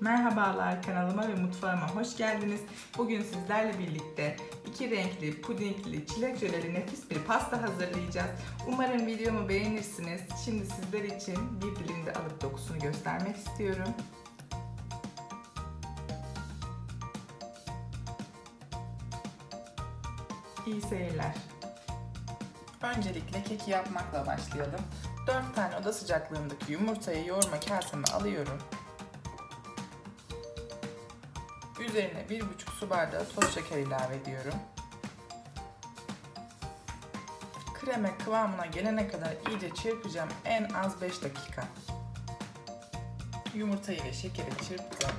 Merhabalar kanalıma ve mutfağıma hoş geldiniz. Bugün sizlerle birlikte iki renkli, pudingli, çilek jöleli nefis bir pasta hazırlayacağız. Umarım videomu beğenirsiniz. Şimdi sizler için bir dilimde alıp dokusunu göstermek istiyorum. İyi seyirler. Öncelikle keki yapmakla başlayalım. 4 tane oda sıcaklığındaki yumurtayı yoğurma kaseme alıyorum. Üzerine 1,5 su bardağı toz şeker ilave ediyorum. Kreme kıvamına gelene kadar iyice çırpacağım en az 5 dakika. Yumurtayı ve şekeri çırptım.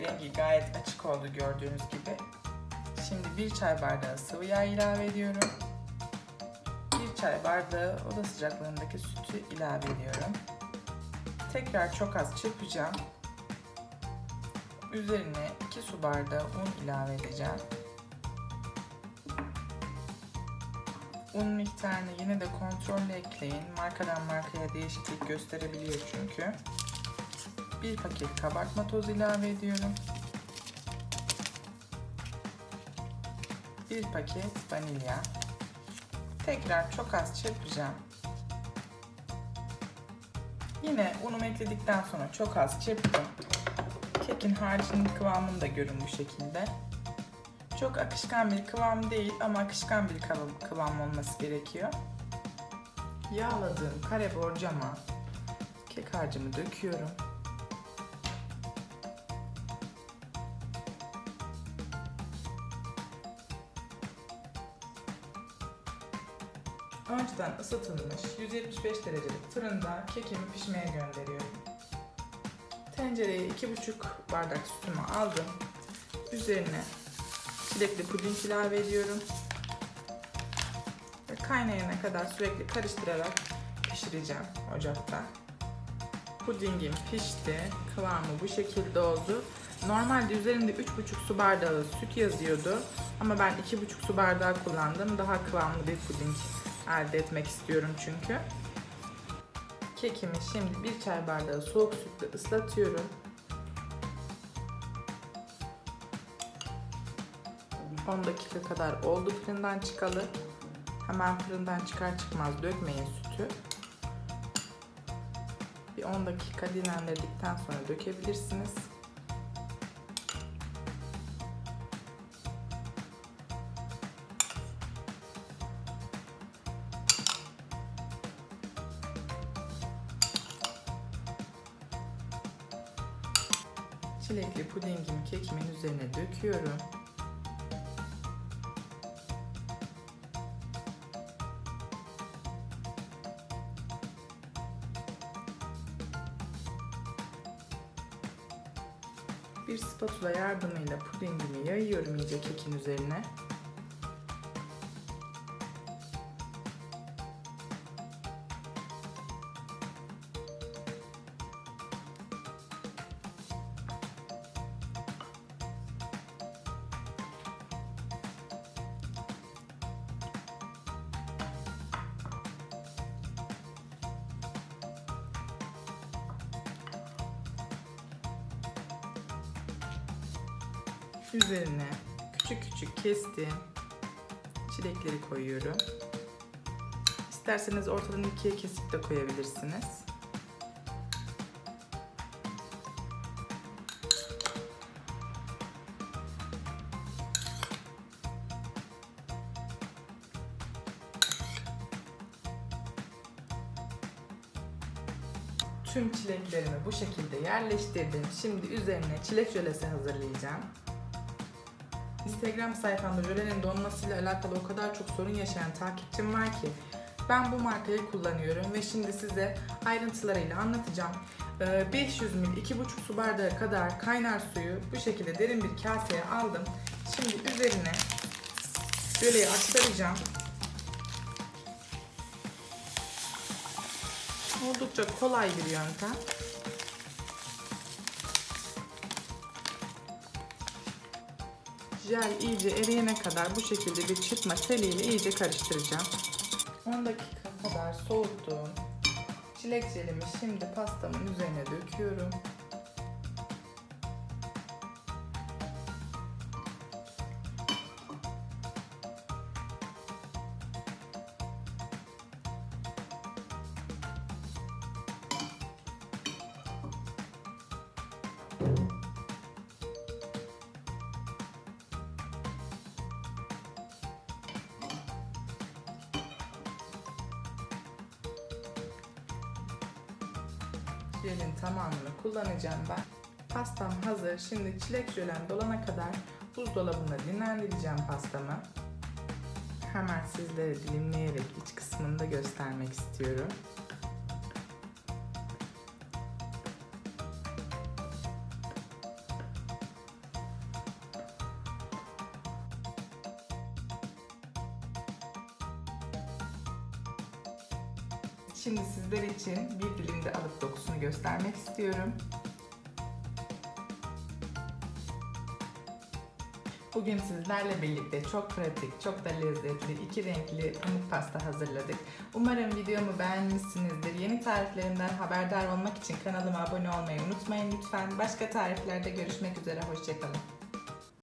Rengi gayet açık oldu gördüğünüz gibi. Şimdi 1 çay bardağı sıvı yağ ilave ediyorum. 1 çay bardağı oda sıcaklığındaki sütü ilave ediyorum. Tekrar çok az çırpacağım. Üzerine 2 su bardağı un ilave edeceğim. Un miktarını yine de kontrollü ekleyin. Markadan markaya değişiklik gösterebiliyor çünkü. Bir paket kabartma tozu ilave ediyorum. Bir paket vanilya. Tekrar çok az çırpacağım. Yine unumu ekledikten sonra çok az çırptım. Kekin harcının kıvamını da görün bu şekilde. Çok akışkan bir kıvam değil ama akışkan bir kıvam olması gerekiyor. Yağladığım kare borcama kek harcımı döküyorum. Önceden ısıtılmış 175 derecelik fırında kekimi pişmeye gönderiyorum. Tencereye 2,5 bardak sütümü aldım. Üzerine çilekli puding ilave ediyorum. Ve kaynayana kadar sürekli karıştırarak pişireceğim ocakta. Pudingim pişti. Kıvamı bu şekilde oldu. Normalde üzerinde 3,5 su bardağı süt yazıyordu. Ama ben 2,5 su bardağı kullandım. Daha kıvamlı bir puding elde etmek istiyorum çünkü. Kekimi şimdi bir çay bardağı soğuk sütle ıslatıyorum. ...10 dakika kadar oldu fırından çıkalı. Hemen fırından çıkar çıkmaz dökmeyin sütü. Bir 10 dakika dinlendirdikten sonra dökebilirsiniz. Çilekli pudingimi kekimin üzerine döküyorum. Bir spatula yardımıyla pudingimi yayıyorum iyice kekin üzerine. Üzerine küçük küçük kestiğim çilekleri koyuyorum. İsterseniz ortadan ikiye kesip de koyabilirsiniz. Tüm çileklerimi bu şekilde yerleştirdim. Şimdi üzerine çilek jölesi hazırlayacağım. Instagram sayfamda jölenin donmasıyla alakalı o kadar çok sorun yaşayan takipçim var ki ben bu markayı kullanıyorum ve şimdi size ayrıntılarıyla anlatacağım. 500 ml 2,5 su bardağı kadar kaynar suyu bu şekilde derin bir kaseye aldım. Şimdi üzerine jöleyi aktaracağım. Oldukça kolay bir yöntem. Jel iyice eriyene kadar bu şekilde bir çırpma teliyle iyice karıştıracağım. 10 dakika kadar soğuttuğum çilek jelimi şimdi pastamın üzerine döküyorum. Jelin tamamını kullanacağım ben. Pastam hazır. Şimdi çilek jölen dolana kadar buzdolabında dinlendireceğim pastamı. Hemen sizlere dilimleyerek iç kısmını da göstermek istiyorum. Şimdi sizler için bir dilimde alıp dokusunu göstermek istiyorum. Bugün sizlerle birlikte çok pratik, çok da lezzetli iki renkli pamuk pasta hazırladık. Umarım videomu beğenmişsinizdir. Yeni tariflerimden haberdar olmak için kanalıma abone olmayı unutmayın lütfen. Başka tariflerde görüşmek üzere, hoşçakalın.